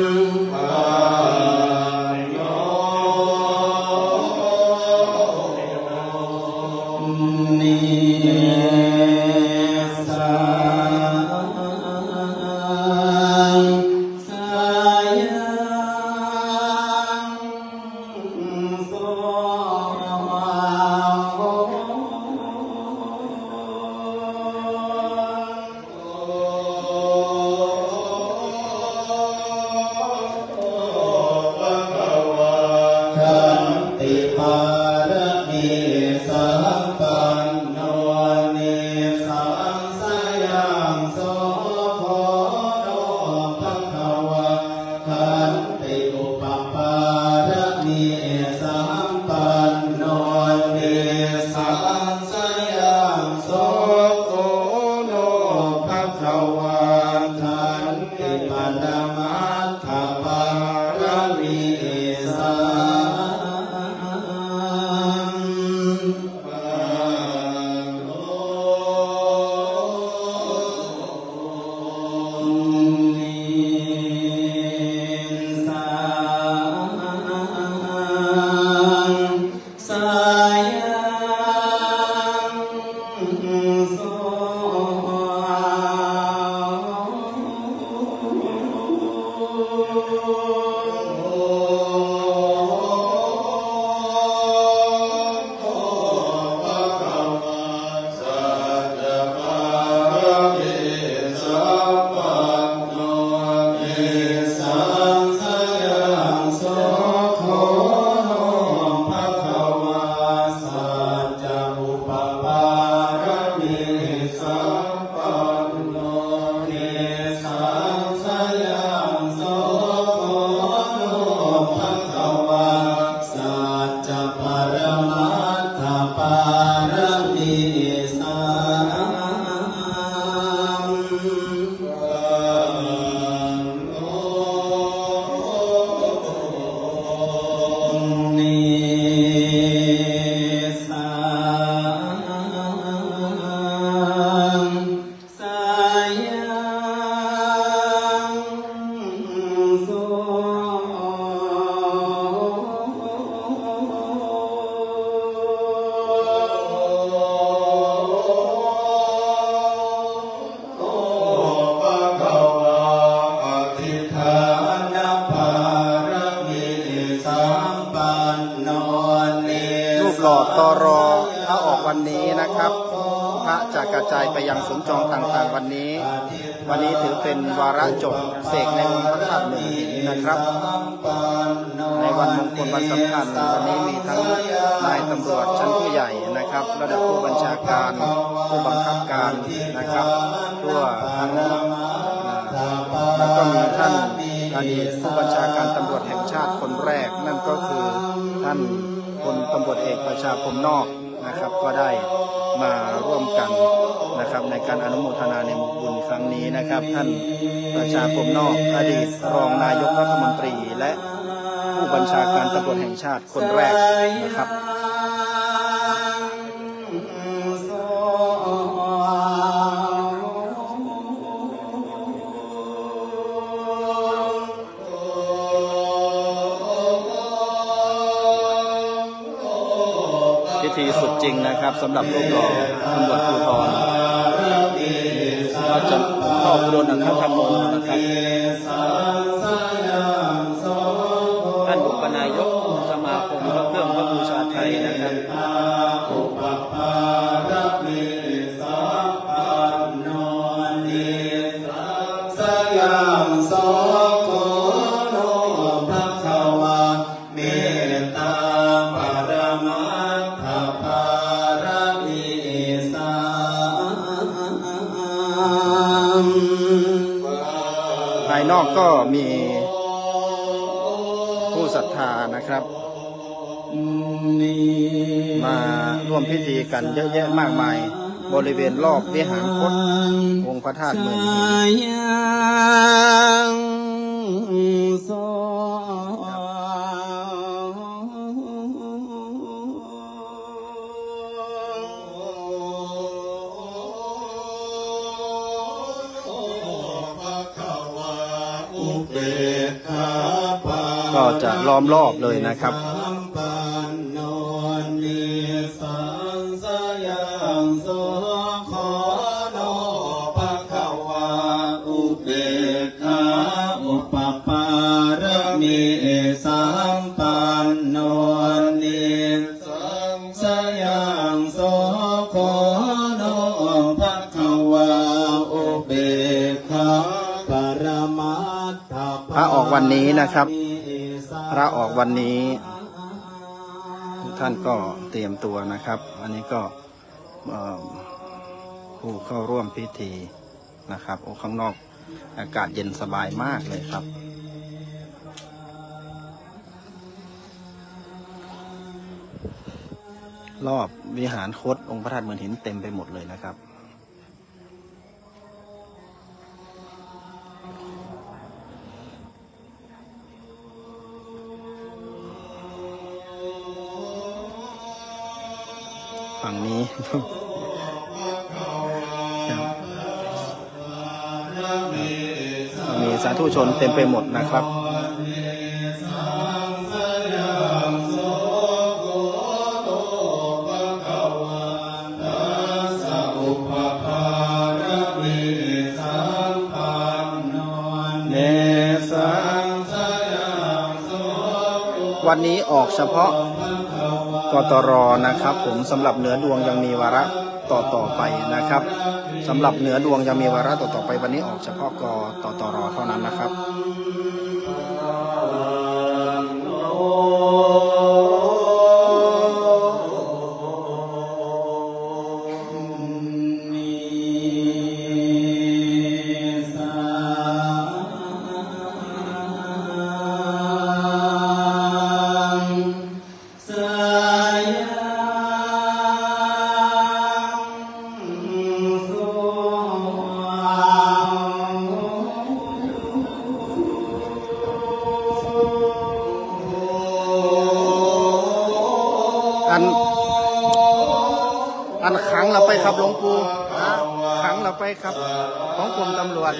นิ ส ล่อตอรอถ้าออกวันนี้นะครับ พระจะกระจายไปยังศูนย์จองต่างๆวันนี้ วันนี้ถือเป็นวาระจบเสกในองค์พระธาตุหนึ่งนนะครับ ในวันมงคลวันสำคัญวันนี้มีทั้งนายตำรวจชั้นผู้ใหญ่นะครับ ระดับผู้บัญชาการผู้บังคับการนะครับทั่วทั้งแล้วก็มีท่านอดีตผู้บัญชาการตำรวจแห่งชาติคนแรกนั่นก็คือท่าน ลตำรวจเอกประชาคมนอกนะครับ ก็ได้มาร่วมกันนะครับ ในการอนุโมทนาในมุกบุญครั้งนี้นะครับ ท่านประชาคมนอกอดีตรองนายกรัฐมนตรีและผู้บัญชาการตำรวจแห่งชาติคนแรกนะครับ นะครับสำหรับรูปหล่อตำรวจภูธรก็จะเข้าอุดมอัครธรรมโมนะครับ ภายนอกก็มีผู้ศรัทธานะครับ มาร่วมพิธีกันเยอะแยะมากมาย บริเวณรอบวิหารคตองค์พระธาตุเมือง ก็จะล้อมรอบเลยนะครับสัมปันโนนิสังสยังโสขอโนภะคะวา วันนี้นะครับ พระออกวันนี้ทุกท่านก็เตรียมตัวนะครับ อันนี้ก็ผู้เข้าร่วมพิธีนะครับโอ้ข้างนอกอากาศเย็นสบายมากเลยครับรอบวิหารคดองค์พระธาตุเมือนหินเต็มไปหมดเลยนะครับ ฝั่งนี้มีสาธุชนเต็มไปหมดนะครับวันนี้ออกเฉพาะ กตรนะครับ ผมสำหรับเหนือดวงยังมีวาระต่อต่อไปนะครับสำหรับเหนือดวงยังมีวาระต่อต่อไปวันนี้ออกเฉพาะกตตรเท่านั้นนะครับ งเราไปครับหลวงปู่ขังเราไปครับ ของกรมตำรวจ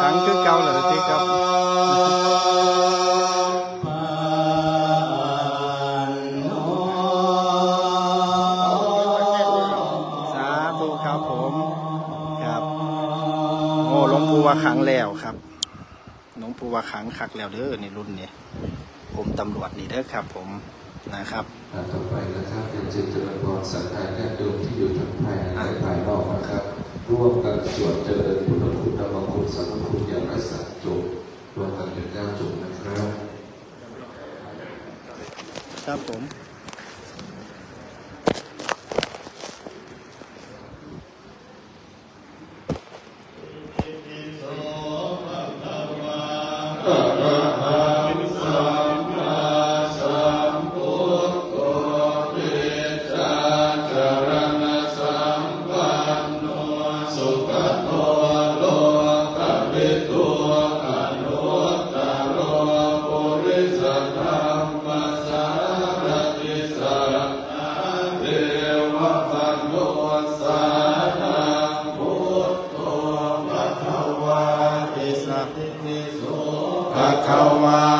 ขังคือเก่าเหรอที่ครับสาธุครับผมครับโอ้หลวงปู่ว่าขังแล้วครับหลวงปู่ว่าขังคักแล้วเด้อในรุ่นนี้ ผมตำรวจนี่เด้อครับผมนะครับอ่าต่อไปนะครับเป็นจิตเจริญพรสังฆาญาติโยมที่อยู่ทั้งภายในและภายนอกนะครับร่วมกันสวดเจริญพุทธคุณธรรมคุณสังฆคุณอย่างไรสัจจบร่วมกันเป็นเก้าจุดนะครับ ครับผม ภ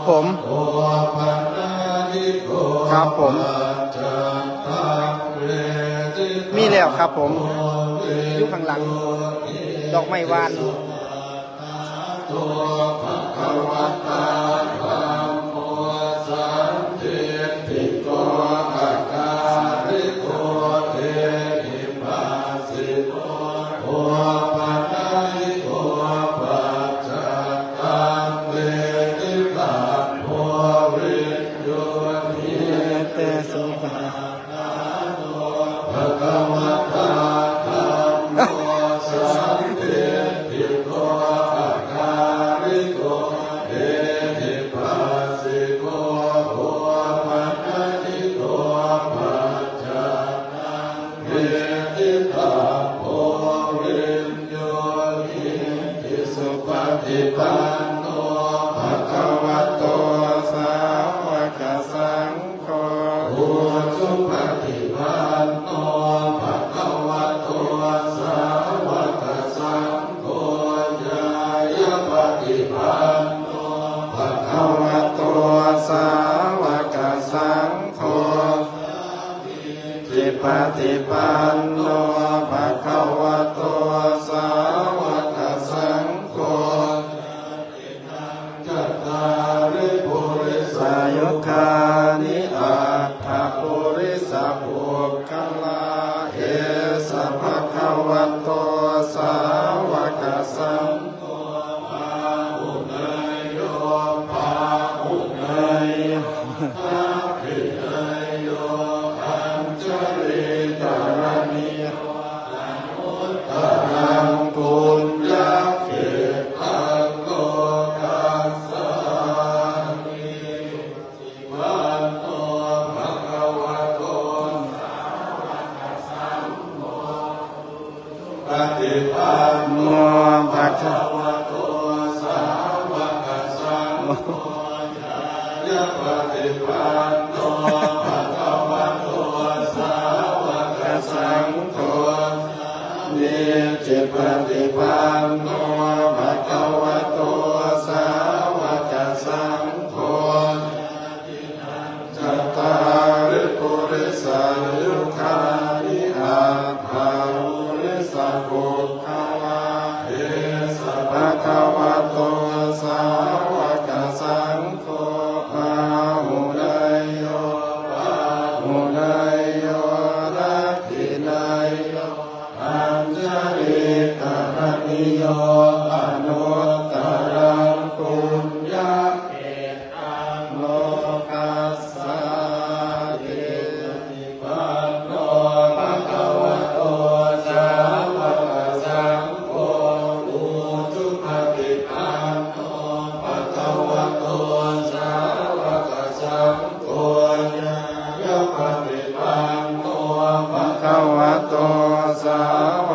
ครับผมครับผมมีแล้วครับผมอยู่ข้างหลัง ดอกไม้วานตัวภะคะวะตา ปฏิปันโนภะคะวะโตสาวกสังโฆญายะปฏิปันโนภะคะวะโตสาวกสังโฆจิปฏิปันโนภะคะวะโตสาวกสังโฆจัตตาริปุริสายุคานิอัต ฏิปันโนภะคะวะโตสาวกสังโฆจัตตาริปุริสายุคานิอาภาวุริสาปุคคลาเอสะภะคะวะโตสาวกสังโฆอาหุนายโยปาหุนายโยรักขินายโย โยอนุตตรังปุญญาเกตังโลกัสสาติปันโนภะคะวะโตสาวกสังโฆอุจุปฏิปันโนภะคะวะโตสาวกสังโฆญายะปฏิปันโนภะคะวะโตสาว